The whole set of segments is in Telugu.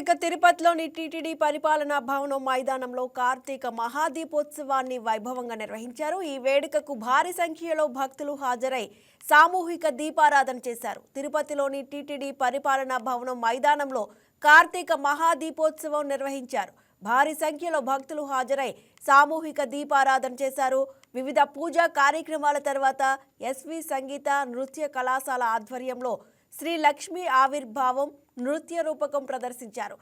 ఇక తిరుపతిలోని టీటీడీ పరిపాలనా భవనం మైదానంలో కార్తీక మహాదీపోత్సవాన్ని వైభవంగా నిర్వహించారు. ఈ వేడుకకు భారీ సంఖ్యలో భక్తులు హాజరై సామూహిక దీపారాధన చేశారు. తిరుపతిలోని టీటీడీ పరిపాలనా భవనం మైదానంలో కార్తీక మహాదీపోత్సవం నిర్వహించారు. భారీ సంఖ్యలో భక్తులు హాజరై సామూహిక దీపారాధన చేశారు. వివిధ పూజా కార్యక్రమాల తర్వాత ఎస్వి సంగీత నృత్య కళాశాల ఆధ్వర్యంలో శ్రీ లక్ష్మీ ఆవిర్భావం నృత్య రూపకం ప్రదర్శించారు.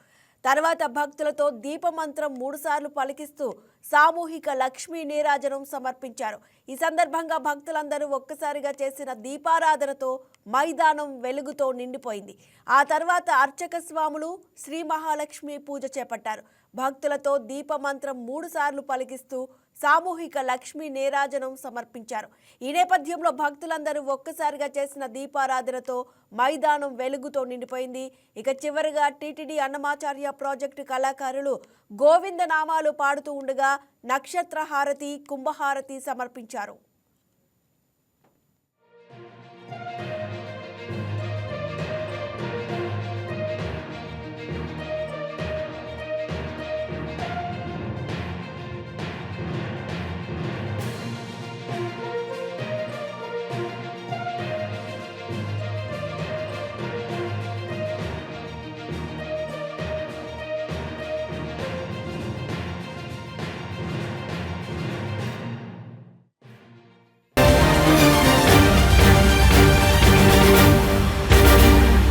తర్వాత భక్తులతో దీపమంత్రం మూడుసార్లు పలికిస్తూ సామూహిక లక్ష్మీ నీరాజనం సమర్పించారు. ఈ సందర్భంగా భక్తులందరూ ఒక్కసారిగా చేసిన దీపారాధనతో మైదానం వెలుగుతో నిండిపోయింది. ఆ తర్వాత అర్చక స్వాములు శ్రీ మహాలక్ష్మి పూజ చేపట్టారు. భక్తులతో దీపమంత్రం మూడుసార్లు పలికిస్తూ సామూహిక లక్ష్మీ నీరాజనం సమర్పించారు. ఈ నేపథ్యంలో భక్తులందరూ ఒక్కసారిగా చేసిన దీపారాధనతో మైదానం వెలుగుతో నిండిపోయింది. ఇక చివరిగా టీటీడీ అన్నమాచార్య ప్రాజెక్టు కళాకారులు గోవింద నామాలు పాడుతూ ఉండగా నక్షత్ర హారతి కుంభహారతి సమర్పించారు.